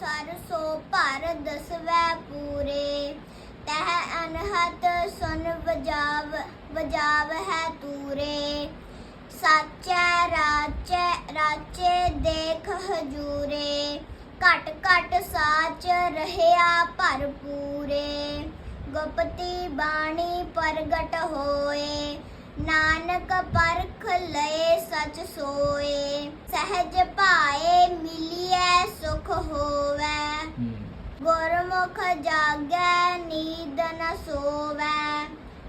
Sir ਭਰ ਦਸਵੈ ਪੂਰੇ। ਤਹ ਅਨਹਤ ਸੁਨ ਵਜਾਵ ਵਜਾਵ ਹੈ ਤੂਰੇ। ਸਾਚੈ ਰਾਚੈ, ਰਾਚੇ ਦੇਖ ਹਜੂਰੇ। ਘਟ ਘਟ ਸਾਚ ਰਹਿਆ ਭਰਪੂਰੇ। ਗੁਪਤੀ ਬਾਣੀ ਪ੍ਰਗਟ ਹੋਏ। ਨਾਨਕ ਪਰਖ ਲਏ ਸਚ ਸੋਏ। ਸਹਿਜ ਭਾਏ ਗੁਰਮੁਖ ਜਾਗੈ ਨੀਂਦ ਨ ਸੋਵੈ।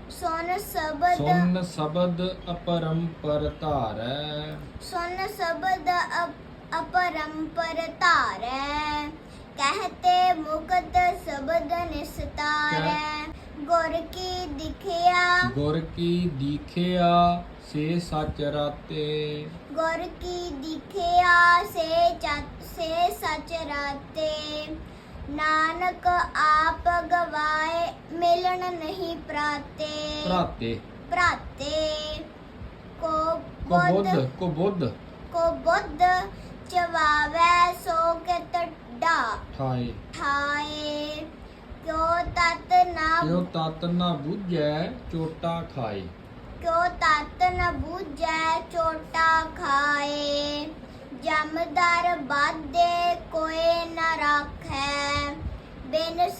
ਸੁਨ ਸ਼ਬਦ ਸੁਨ ਸ਼ਬਦ ਅਪਰੰਪਰ ਧਾਰੈ। ਸੁਨ ਸ਼ਬਦ ਅਪ- ਅਪਰੰਪਰ ਧਾਰੈ। ਕਹਤੇ ਮੁਕਤ ਸ਼ਬਦ ਨਿਸਤਾਰੈ। ਗੁਰ ਕੀ ਦਿਖਿਆ? ਗੁਰ ਕੀ ਦੀਖਿਆ ਸੇ ਸਚ ਰਾਤੇ। ਗੁਰ ਕੀ ਦਿਖਿਆ ਸੇ ਚਤ ਸੇ ਸਚ ਰਾਤੇ। ਨਾਨਕ ਆਪ ਗਵਾਏ ਮਿਲਣ ਨਹੀਂ ਪ੍ਰਾਤੇ। ਭਰਾਤੇ ਪ੍ਰਾਤੇ। ਕੋ ਕੋ ਬੁੱਧ ਬੁੱਧ ਕੋ ਬੁੱਧ। ਕੋ ਬੁੱਧ ਚਵਾਵੈ ਸੋ ਕਿਤ ਡਾ ਠਾਏ। ਠਾਏ। ਕਿਉ ਤਤ ਨਾ ਕਿਉ ਤਤ ਨਾ ਬੁੱਝੈ ਚੋਟਾ ਖਾਏ। ਕਿਉ ਤਤ ਨ ਬੂਝੈ ਚੋਟਾ ਖਾਏ। ਜਮਦਰ ਬਾਦੇ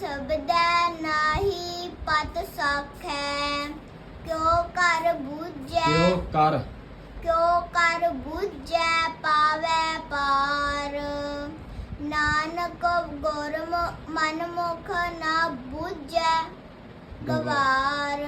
ਸਬਦੈ ਨਾਹੀ ਪਤ ਸਾਖੈ ਕਿਉ ਕਰ ਬੂਝੈ ਕਿਉ ਕਰ? ਕਿਉ ਕਰ ਬੂਝੈ ਪਾਵੈ ਪਾਰ। ਨਾਨਕ ਗੁਰਮ ਮਨ ਮੁਖ ਨਾ ਬੂਝੈ ਗਵਾਰ।